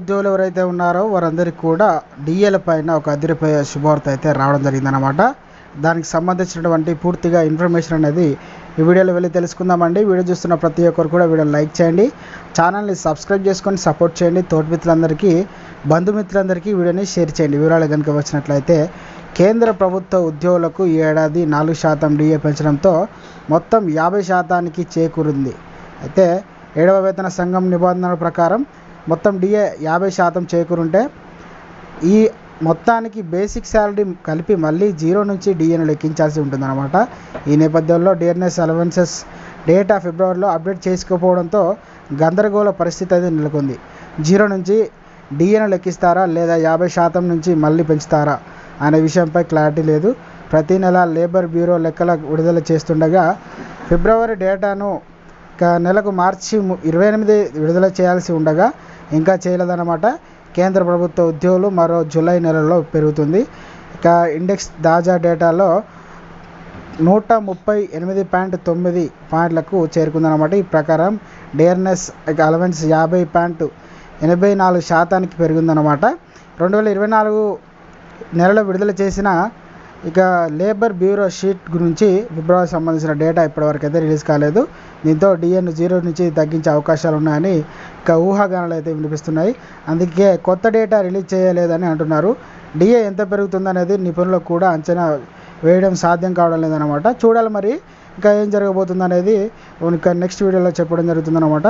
ఉద్యోగులు ఎవరైతే ఉన్నారో వారందరికీ కూడా డిఏల పైన ఒక అదిరిపోయే శుభవార్త అయితే రావడం జరిగిందనమాట దానికి సంబంధించినటువంటి పూర్తిగా ఇన్ఫర్మేషన్ అనేది ఈ వీడియోలో వెళ్ళి తెలుసుకుందామండి. వీడియో చూస్తున్న ప్రతి ఒక్కరు కూడా వీడియో లైక్ చేయండి. ఛానల్ని సబ్స్క్రైబ్ చేసుకొని సపోర్ట్ చేయండి. తోటి మిత్రులందరికీ బంధుమిత్రులందరికీ వీడియోని షేర్ చేయండి. వివరాలు కనుక వచ్చినట్లయితే కేంద్ర ప్రభుత్వ ఉద్యోగులకు ఈ ఏడాది నాలుగు శాతం డిఏ పెంచడంతో మొత్తం యాభై శాతానికి చేకూరింది. అయితే ఏడవ వేతన సంఘం నిబంధనల ప్రకారం మొత్తం డిఏ యాభై శాతం చేకూరుంటే ఈ మొత్తానికి బేసిక్ శాలరీ కలిపి మళ్ళీ జీరో నుంచి డిఏను లెక్కించాల్సి ఉంటుందన్నమాట. ఈ నేపథ్యంలో డిఎన్ఎస్ అలవెన్సెస్ డేటా ఫిబ్రవరిలో అప్డేట్ చేసుకోకపోవడంతో గందరగోళ పరిస్థితి అయితే నెలకొంది. జీరో నుంచి డిఏను లెక్కిస్తారా లేదా యాభై శాతం నుంచి మళ్ళీ పెంచుతారా అనే విషయంపై క్లారిటీ లేదు. ప్రతి నెల లేబర్ బ్యూరో లెక్కల విడుదల చేస్తుండగా ఫిబ్రవరి డేటాను నెలకు మార్చి ఇరవై ఎనిమిది విడుదల చేయాల్సి ఉండగా ఇంకా చేయలేదన్నమాట. కేంద్ర ప్రభుత్వ ఉద్యోగులు మరో జూలై నెలలో పెరుగుతుంది. ఇక ఇండెక్స్ తాజా డేటాలో నూట ముప్పై ఎనిమిది పాయింట్ తొమ్మిది పాయింట్లకు చేరుకుందన్నమాట. ఈ ప్రకారం డేర్నెస్ అలవెన్స్ యాభై పాయింట్ ఎనభై నాలుగు శాతానికి పెరిగిందన్నమాట. రెండు వేల ఇరవై నాలుగు నెలలో విడుదల చేసిన ఇక లేబర్ బ్యూరో షీట్ గురించి ఫిబ్రవరికి సంబంధించిన డేటా ఇప్పటివరకు అయితే రిలీజ్ కాలేదు. దీంతో డిఎన్ జీరో నుంచి తగ్గించే అవకాశాలు ఉన్నాయని ఇక ఊహాగానాలు అయితే వినిపిస్తున్నాయి. అందుకే కొత్త డేటా రిలీజ్ చేయలేదని అంటున్నారు. డిఏ ఎంత పెరుగుతుందనేది నిపుణులకు కూడా అంచనా వేయడం సాధ్యం కావడం లేదన్నమాట. చూడాలి మరి. ఇంకా ఏం జరగబోతుంది అనేది ఇంకా నెక్స్ట్ వీడియోలో చెప్పడం జరుగుతుందన్నమాట.